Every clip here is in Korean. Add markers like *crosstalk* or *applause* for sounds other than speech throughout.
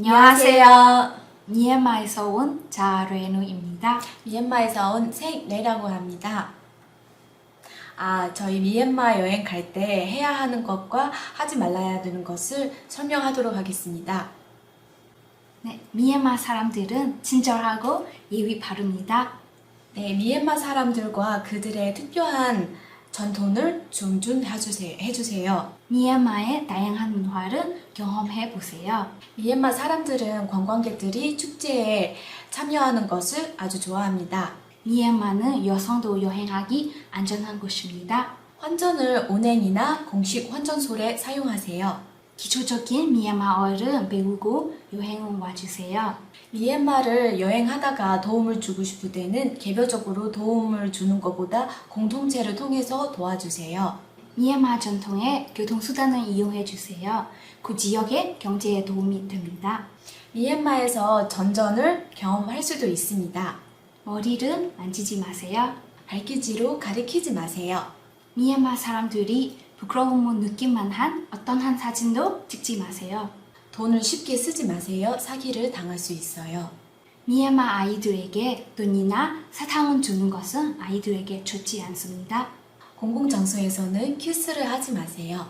안녕하세요. 미얀마에서 온 자레누입니다. 미얀마에서 온 세이라고 합니다. 아, 저희 미얀마 여행 갈 때 해야 하는 것과 하지 말아야 되는 것을 설명하도록 하겠습니다. 네, 미얀마 사람들은 친절하고 예의 바릅니다. 네, 미얀마 사람들과 그들의 특별한 전통을 존중해주세요. 해주세요. 미얀마의 다양한 문화를 경험해 보세요. 미얀마 사람들은 관광객들이 축제에 참여하는 것을 아주 좋아합니다. 미얀마는 여성도 여행하기 안전한 곳입니다. 환전을 은행이나 공식 환전소에 사용하세요. 기초적인 미얀마어를 배우고 여행을 와주세요. 미얀마를 여행하다가 도움을 주고 싶을 때는 개별적으로 도움을 주는 것보다 공동체를 통해서 도와주세요. 미얀마 전통의 교통수단을 이용해 주세요. 그 지역의 경제에 도움이 됩니다. 미얀마에서 전전을 경험할 수도 있습니다. 머리를 만지지 마세요. 발기지로 가리키지 마세요. 미얀마 사람들이 부끄러움을 느낄만 한 어떤 한 사진도 찍지 마세요. 돈을 쉽게 쓰지 마세요. 사기를 당할 수 있어요. 미얀마 아이들에게 돈이나 사탕을 주는 것은 아이들에게 좋지 않습니다. 공공장소에서는 키스를 하지 마세요.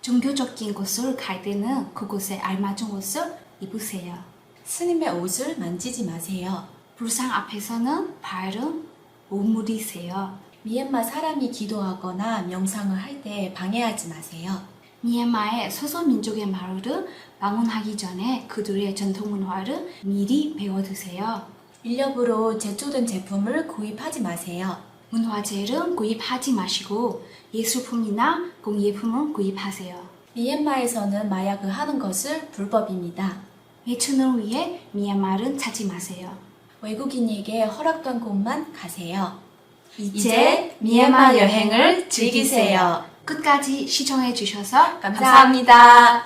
종교적인 곳을 갈 때는 그곳에 알맞은 옷을 입으세요. 스님의 옷을 만지지 마세요. 불상 앞에서는 발을 오므리세요. 미얀마 사람이 기도하거나 명상을 할 때 방해하지 마세요. 미얀마의 소소민족의 마을을 방문하기 전에 그들의 전통 문화를 미리 배워두세요. 인력으로 제조된 제품을 구입하지 마세요. 문화재를 구입하지 마시고 예술품이나 공예품을 구입하세요. 미얀마에서는 마약을 하는 것을 불법입니다. 외춘을 위해 미얀마를 찾지 마세요. 외국인에게 허락된 곳만 가세요. 이제 미얀마 여행을 즐기세요. 끝까지 시청해 주셔서 감사합니다.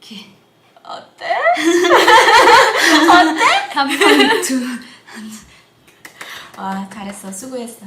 이렇게 어때? *laughs* 감사합니다. 와, 잘했어. 수고했어.